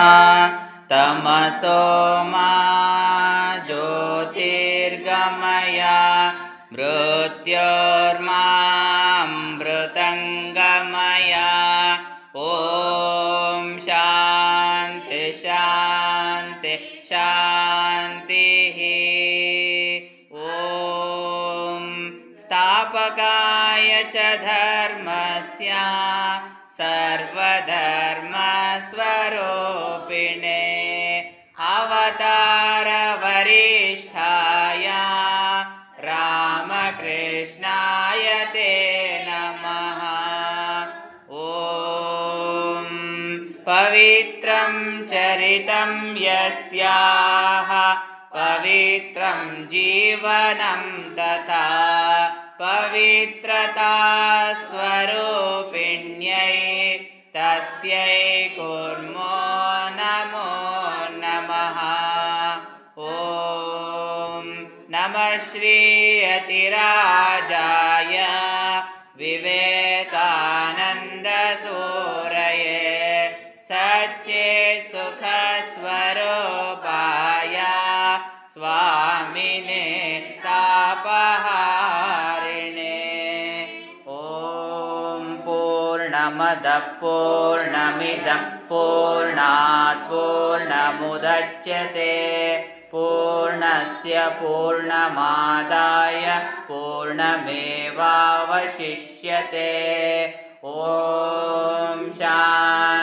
तमसो मा ज्योतिर्गमय मृत्योर्मामृतङ्गमय। ॐ शान्ति शान्ति शान्तिः। ॐ स्थापकाय च धर्मस्य सर्वधर्मस्वरूपिणे अवतारवरिष्ठाय रामकृष्णाय ते नमः। ॐ पवित्रं चरितं यस्याः पवित्रं जीवनं तथा पवित्रता स्वरूपिण्यै तस्यै कुर्मो नमः श्रीयतिराजाय विवेकानन्दसूरये सच्चे सुखस्वरूपाय स्वामिने तापहारिणे। ॐ पूर्णमदः पूर्णमिदं पूर्णात् पूर्णमुदच्यते पूर्णस्य पूर्णमादाय पूर्णमेवावशिष्यते। ॐ शान्ति